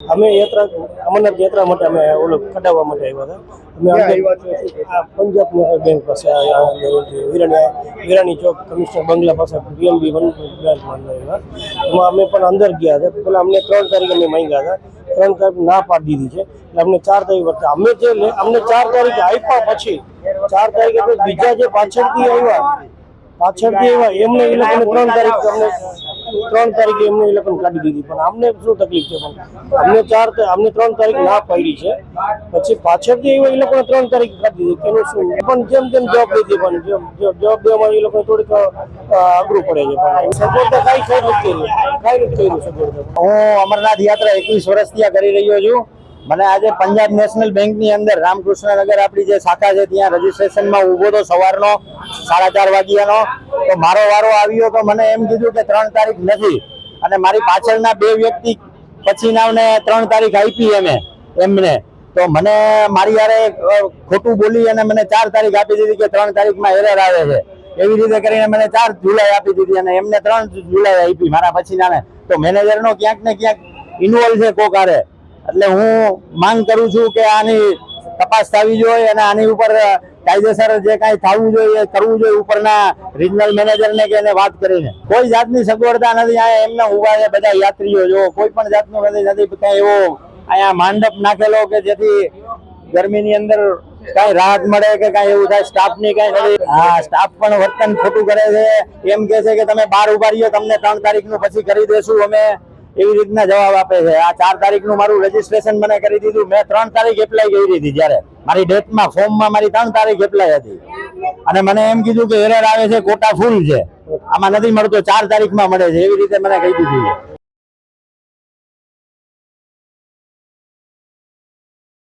અમે યાત્રા અમરનાથ યાત્રા માટે અમે ઓલો કઢાવવા માટે આવ્યા હતા. અમે પંજાબ નેશનલ બેંક પાસે વિરાણી વિરાણી ચોક કમિશનર બંગલા પાસે પીએમબી વન બ્રાન્ચમાં અંદર આવ્યા. એમાં અમે પણ અંદર ગયા હતા. પેલા અમને ત્રણ તારીખ અમે માંગ્યા હતા. ત્રણ તારીખ ના પાડી દીધી છે. એટલે અમને ચાર તારીખ વખતે અમે જે અમને ચાર તારીખે આપ્યા પછી ચાર તારીખે બીજા જે પાછળથી આવ્યા પાછળથી આવ્યા એમને એ લોકોને ત્રણ તારીખ અમને ત્રણ તારીખે એમને એ લોકોને કાઢી દીધી. પણ અમને શું તકલીફ છે? પણ અમને ચાર અમને ત્રણ તારીખ ના પડી છે. પછી પાછળથી એ લોકોને ત્રણ તારીખ કાઢી દીધી. તેનું શું? પણ જેમ જેમ જવાબ લીધી પણ જવાબ દેવામાં એ લોકોને થોડીક અઘરું પડે છે. પણ સગવડતા કાંઈ ખરી નથી કાંઈ નથી કર્યું સગવડતા હું અમરનાથ યાત્રા એકવીસ વર્ષથી આ કરી રહ્યો છું. મને આજે પંજાબ નેશનલ બેંકની અંદર રામકૃષ્ણ નગર આપણી જે શાખા છે, ત્યાં રજીસ્ટ્રેશનમાં ઊભો તો સવારનો, સાડા ચાર વાગ્યાનો. તો મારો વારો આવ્યો તો મને એમ કીધું કે ત્રણ તારીખ નથી. અને મારી પાછળના બે વ્યક્તિ પછીનાને ત્રણ તારીખ આપી એમે, એમને. તો મને મારી યારે ખોટું બોલી અને મને ચાર તારીખ આપી દીધી કે ત્રણ તારીખમાં એરર આવે છે. એવી રીતે કરીને મને ચાર જુલાઈ આપી દીધી અને એમને ત્રણ જુલાઈ આપી મારા પછીનાને. તો મેનેજરનો ક્યાંક ને ક્યાંક ઇન્વોલ્વ છે કોકારે એટલે હું માંગ કરું છું કે આની તપાસ થવી જોઈએ અને આની ઉપર કાયદેસર જે કાંઈ થવું જોઈએ કરવું જોઈએ ઉપરના રિજનલ મેનેજરને કે એને વાત કરીને. કોઈ જાતની સગવડતા નથી અહીંયા એમને ઊભા છે બધા યાત્રીઓ, જો કોઈ પણ જાતનું નથી નથી કાંઈ એવો અહીંયા માંડપ નાખેલો કે જેથી ગરમીની અંદર કઈ રાહત મળે કે કઈ એવું થાય, સ્ટાફની કાંઈ નથી. હા, સ્ટાફ પણ વર્તન ખોટું કરે છે. એમ કે છે કે તમે બાર ઊભા રહ્યો તમને ત્રણ તારીખનું પછી કરી દેશું અમે. એવી રીતના જવાબ આપે છે. આ ચાર તારીખનું મારું રજીસ્ટ્રેશન મને કરી દીધું. મેં ત્રણ તારીખ એપ્લાય કરી હતી જ્યારે. મારી ડેટમાં ફોર્મમાં મારી ત્રણ તારીખ એપ્લાય હતી. અને મને એમ કીધું કે એરર આવે છે, કોટા ફૂલ છે. આમાં નથી મળતો, ચાર તારીખમાં મળે છે. એવી રીતે મને કહી દીધું